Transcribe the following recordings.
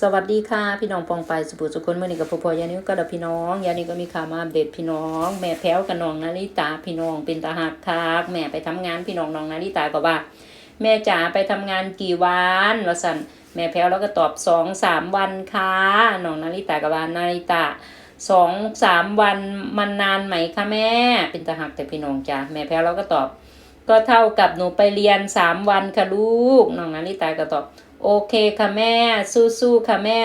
สวัสดีค่ะพี่น้องปองไปสุภุสุคนเมื่อนี้กับพ่อพ่อยานิวก็ดับพี่น้องยานี้ก็มีข่าวมาอัปเดตพี่น้อง แม่แพ้วกับน้องนาริตาพี่น้องเป็นตาหักคักแม่ไปทำงานพี่น้องน้องนาริตาก็ว่า แม่จ๋าไปทำงานกี่วันวะสันแม่แพ้วแล้วก็ตอบสองสามวันค่ะน้องนาริตากับว่านาริตาสองสามวันมันนานไหมคะแม่ เป็นตาหักแต่พี่น้องจ๋าแม่แพ้วแล้วก็ตอบ ก็เท่ากับหนูไปเรียนสามวันค่ะลูกน้องนาริตาก็ตอบ โอเคค่ะแม่ สู้ๆค่ะแม่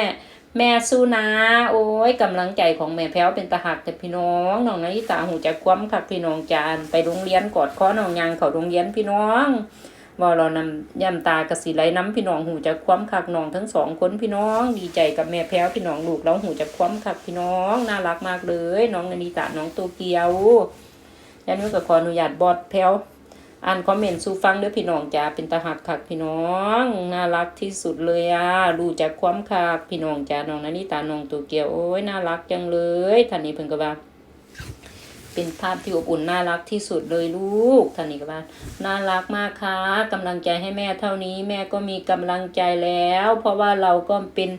แม่สู้นะ โอ้ยกำลังใจของแม่แพ้วเป็นตาหักแต่พี่น้องน้องนาริตาหูจะคว้ำคักพี่น้องจานไปโรงเรียนกอดข้อน้องยางเขาโรงเรียนพี่น้องว่าเรานำย่ำตากระสีไหลน้ำพี่น้องหูจะคว้ำคักน้องทั้งสองคนพี่น้องดีใจกับแม่แพ้วพี่น้องลูกแล้วหูจะคว้ำคักพี่น้องน่ารักมากเลย น้องนาริตาน้องโตเกียวยันนี้ก็ขออนุญาตบอดแพ้ว อ่านคอมเมนต์สู่ฟังเด้อพี่น้องจ้าเป็นตาหักคักพี่น้องน่ารักที่สุดเลยอะรู้จักความคักพี่น้องจ้าน้องนานิตาน้องตัวเกียวโอ้ยน่ารักจังเลยท่านนี้เพิ่นก็ว่า เป็นภาพที่อบอุ่นน่ารักที่สุดเลยลูกท่านนี้ก็ว่าน่ารักมากค่ะกำลังใจให้แม่เท่านี้ แม่ก็มีกำลังใจแล้ว เพราะว่าเราก็เป็น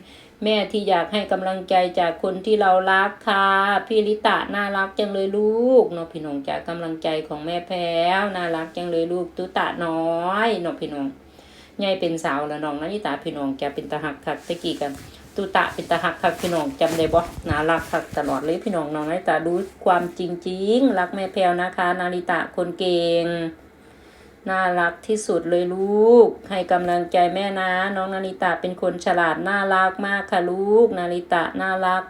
แม่ที่อยากให้กำลังใจจากคนที่เรารักค่ะพี่ลิตะน่ารักจังเลยลูกเนาะพี่น้องจากกำลังใจของแม่แพ้วน่ารักจังเลยลูกตุตะน้อยเนาะพี่น้องใหญ่เป็นสาวแล้วน้องนานิตาพี่น้องแกเป็นตาหักคักตะกี้กัน ตุตะเป็นตาหักคักพี่น้องจำได้บ่น่ารักคักตลอดเลยพี่น้องน้องนาริตาดูความจริงๆ รักแม่แพรวนะคะ นาริตะคนเก่ง น่ารักที่สุดเลยลูก ให้กำลังใจแม่นะ น้องนาริตะเป็นคนฉลาดน่ารักมากค่ะลูก นาริตะน่ารัก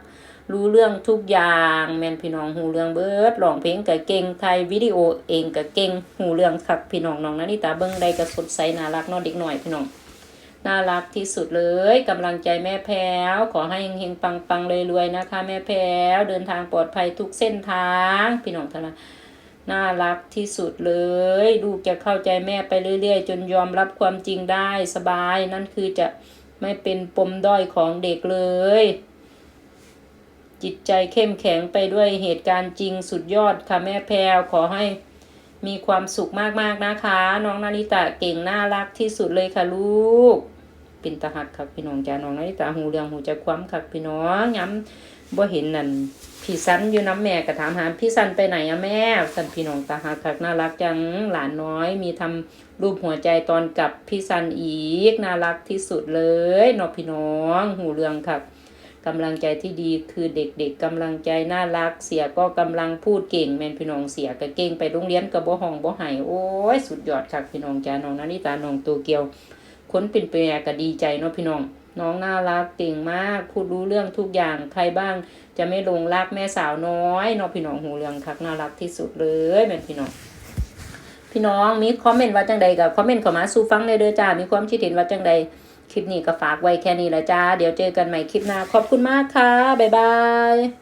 รู้เรื่องทุกอย่าง แม่นพี่น้องหูเรื่องเบิร์ดร้องเพลงก็เก่งไทยวิดีโอเองก็เก่งหูเรื่องคักพี่น้องน้องนาริตาเบิ่งใดก็สดใสน่ารักนาะเด็กหน่อยพี่น้อง น่ารักที่สุดเลยกำลังใจแม่แพ้ว ขอให้เฮงๆปังๆรวยๆนะคะ แม่แพ้ว เดินทางปลอดภัยทุกเส้นทาง พี่น้องท่านน่ารักที่สุดเลย ลูกจะเข้าใจแม่ไปเรื่อย ๆ จนยอมรับความจริงได้สบาย นั่นคือจะไม่เป็นปมด้อยของเด็กเลย จิตใจเข้มแข็งไปด้วยเหตุการณ์จริงสุดยอดค่ะแม่แพรวขอให้มีความสุขมากๆนะคะ น้องนาริตะเก่งน่ารักที่สุดเลยค่ะลูก เป็นตาหักคักพี่น้องจ้าน้องนาริตาหูเรื่องหูจะคว้ำคักพี่น้องย้ำบ่เห็นนั่นพี่สันอยู่น้ำแม่ก็ถามหาพี่สันไปไหนอะแม่สันพี่น้องตาหักคักน่ารักจังหลานน้อย มีทำรูปหัวใจตอนกับพี่สันอีกน่ารักที่สุดเลยเนาะพี่น้อง หูเรื่องคักกำลังใจที่ดีคือเด็กๆกำลังใจน่ารักเสียก็กำลังพูดเก่งแม่นพี่น้องเสียก็เก่งไปโรงเรียนกับบ่ห้องบ่ไห้โอ้ยสุดยอดคักพี่น้องจ้าน้องนานิตาน้องตัวเกียว คนเป็นเปียก็ดีใจเนาะพี่น้อง น้องน่ารักเก่งมากพูดรู้เรื่องทุกอย่างใครบ้าง จะไม่ลงรักแม่สาวน้อยเนาะพี่น้องหูเรื่องคักน่ารักที่สุดเลยแม่นพี่น้องพี่น้องมีคอมเมนต์ว่าจังใดกับคอมเมนต์เข้ามาสู่ฟังเลยเด้อจ้ามีความคิดเห็นว่าจังใดคลิปนี้ก็ฝากไว้แค่นี้ละจ้า เดี๋ยวเจอกันใหม่คลิปหน้า ขอบคุณมากค่ะ บ๊ายบาย